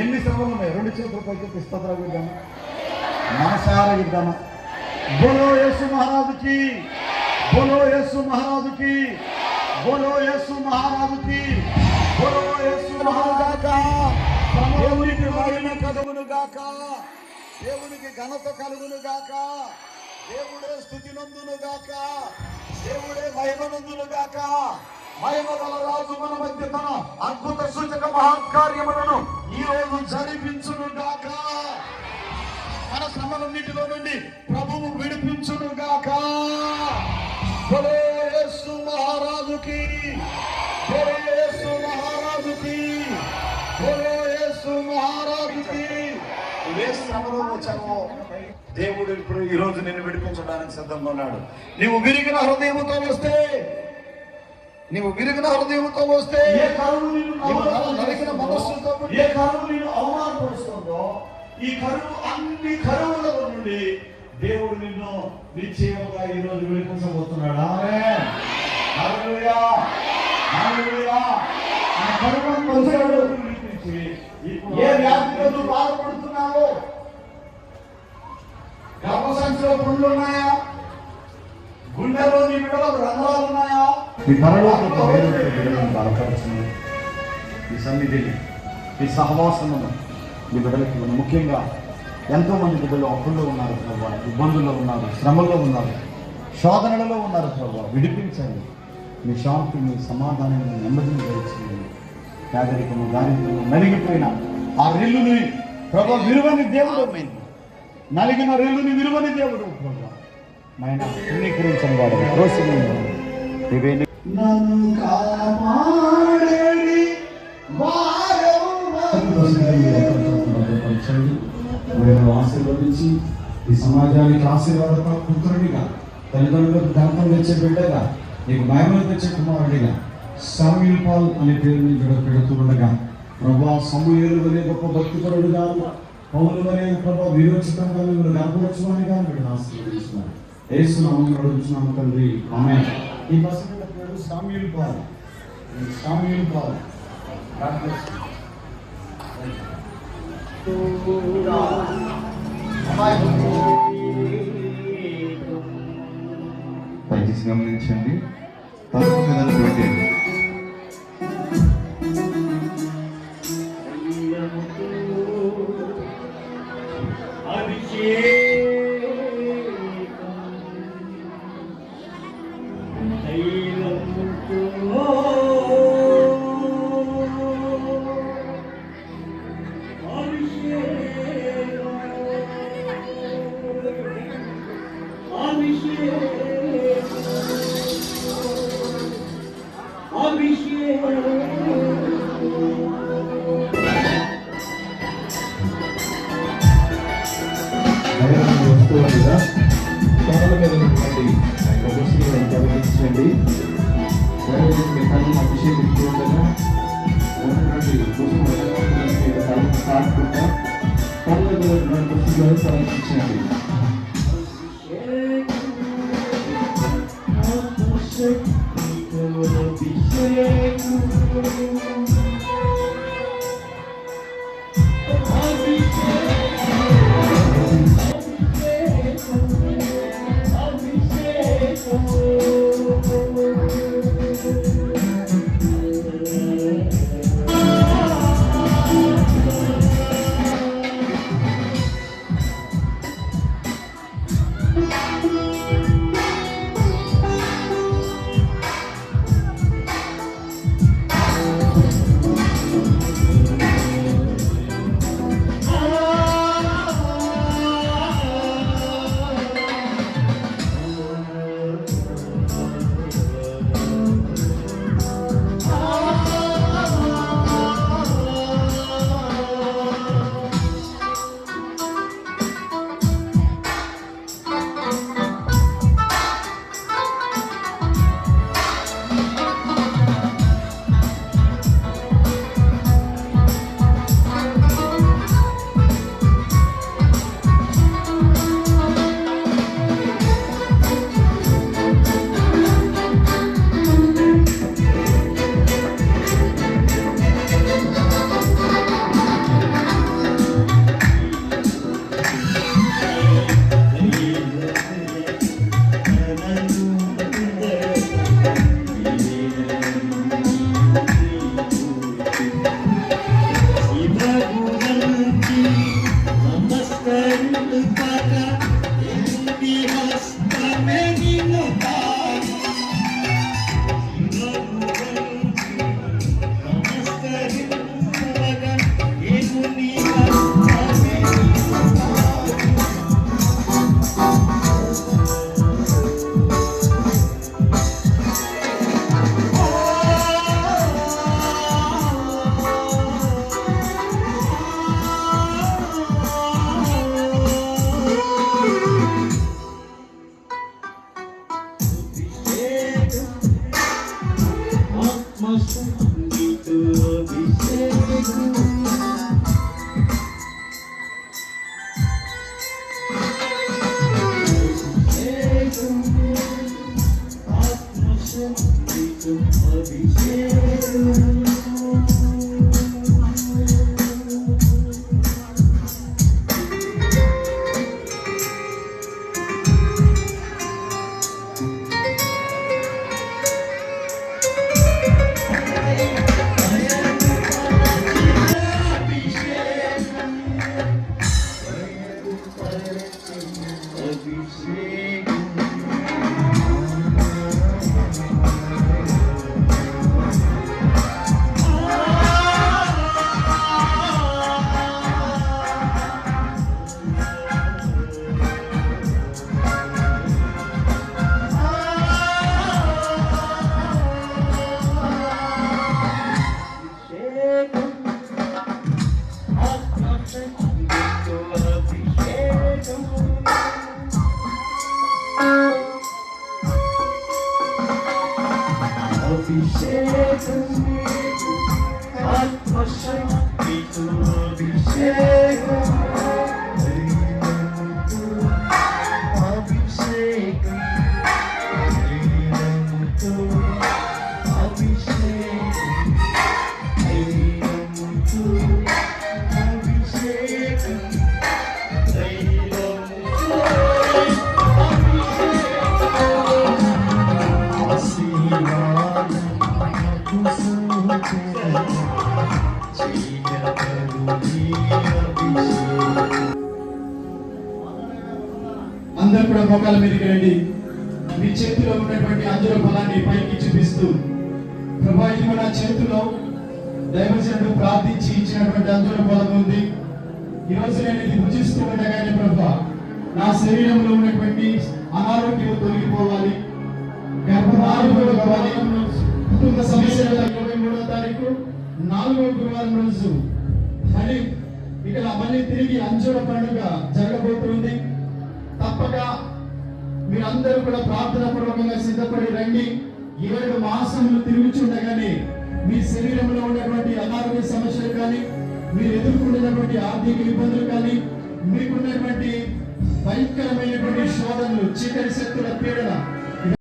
ఎన్ని శ్రమలు ఉన్నాయి? రెండు చేతుల పైకి స్తోత్రాలు ఇద్దామా మనసారా ఇద్దామా బోలో యేసు మహారాజుకి బోలో యేసు మహారాజుకి బోలో యేసు మహారాజుకి బోలో యేసు మహారాజాక దేవునికి మహిమ కదవును గాక దేవునికి ఘనత కలుగును గాక దేవుడే స్థుతి నందును గాక దేవుడే మహిమ నందును గాక మహిమ రాజు మన మధ్య తన అద్భుత సూచక మహాకార్యములను ఈ రోజు జరిపించును గాక మన శ్రమలన్నిటిలో నుండి ప్రభువు విడిపించును గాక మహారాజుకి మహారాజుకి మహారాజుకి. ఏ శ్రమలో వచ్చావో దేవుడు ఇప్పుడు ఈ రోజు నిన్ను విడిపించడానికి సిద్ధంగా ఉన్నాడు. నీవు విరిగిన హృదయంతో వస్తే నీవు విరిగిన హృదయంతో వస్తే ఏ కరువు నిన్ను నలిగిన మనస్సుతో ఏ కరువు నిన్ను అవమానపరుస్తుందో ఈ కరువు అన్ని కరువుల నుండి దేవుడు నిన్ను నిశ్చయముగా ఈ రోజు విడిపించబోతున్నాడు ఆమేన్. హల్లెలూయా. హల్లెలూయా. ఆ కరువును పరిసరాలు విడిపించి ఇప్పుడు ఏ వ్యాధితో నువ్వు బాధపడుతున్నావో గర్భసంచిలో పుండ్లు ఉన్నాయా గుండెలో నీ బిడ్డలో రంధ్రాలు ఉన్నాయా? ఈ పరలోకపు వేదనతో బిడ్డలను బలపరచండి ఈ సన్నిధిని ఈ సహవాసమును బిడ్డలకి ఇవ్వండి. ముఖ్యంగా ఎంతో మంది బిడ్డలు అప్పుల్లో ఉన్నారు ప్రభావ ఇబ్బందుల్లో ఉన్నారు శ్రమల్లో ఉన్నారు శోధనలలో ఉన్నారు ప్రభావ విడిపించండి. మీ శాంతి మీ సమాధానాన్ని నెమ్మదిని దయచేయండి. పేదరికము దారిద్రము నలిగిపోయిన ఆ రెల్లుని ప్రభా విలువని దేవుడు. నలిగిన రెల్లుని విలువని దేవుడు. నాయన వాడు రోషిని నన్ను ఆశీర్వదించి ఈ సమాజానికి ఆశీర్వాద పుత్రుడిగా తల్లిదండ్రులకు ఘనతం తెచ్చే బిడ్డగా నీకు మహిమలు తెచ్చే కుమారుడిగా సామ్యుల్ పాల్ అనే పేరు నుంచి పెడుతుండగా ప్రభా సమూహలు అనే గొప్ప భక్తిపరుడుగా పౌరులు అనే ప్రభా విరోచితంగా మీరు గర్భవచ్చువానిగా మీరు ఆశీర్వదించినారు ఏసునామం అడుగుతున్నాము తండ్రి. ఆమె ఈ పసిపిల్ల పేరు సామ్యుల్ పాల్. Samuel Paul. దయచేసి గమనించండి. మీద ప్రవేశించండి మెకానిక్ అభిషేక్ ఇస్తుండగా ఉన్నటువంటి కోసం కాకుండా పనులు సమీక్షించండి Nosso grito obsceno అందరూ కూడా మోకాల మీదకి రండి. మీ చేతిలో ఉన్నటువంటి అంజుల ఫలాన్ని పైకి చూపిస్తూ ప్రభా ఇది నా చేతిలో. దైవజనుడు ప్రార్థించి ఇచ్చినటువంటి అంజుల ఫలం ఉంది. ఈరోజు నేను ఇది భుజిస్తూ ఉండగానే ప్రభా నా శరీరంలో ఉన్నటువంటి అనారోగ్యం తొలగిపోవాలి. గర్భధారణ కుటుంబ సమస్యల ఇరవై మూడో తారీఖు నాలుగో గురువారం రోజు మళ్ళీ ఇక్కడ మళ్ళీ తిరిగి అంజుల పండుగ జరగబోతుంది. తప్పక మీరందరూ కూడా ప్రార్థన పూర్వకంగా సిద్ధపడి రండి. ఏడు మాసములు తిరుగుచుండగానే మీ శరీరంలో ఉన్నటువంటి అనారోగ్య సమస్యలు కానీ మీరు ఎదుర్కొంటున్నటువంటి ఆర్థిక ఇబ్బందులు కానీ మీకున్నటువంటి భయంకరమైనటువంటి శోధనలు చీకటి శక్తుల పీడన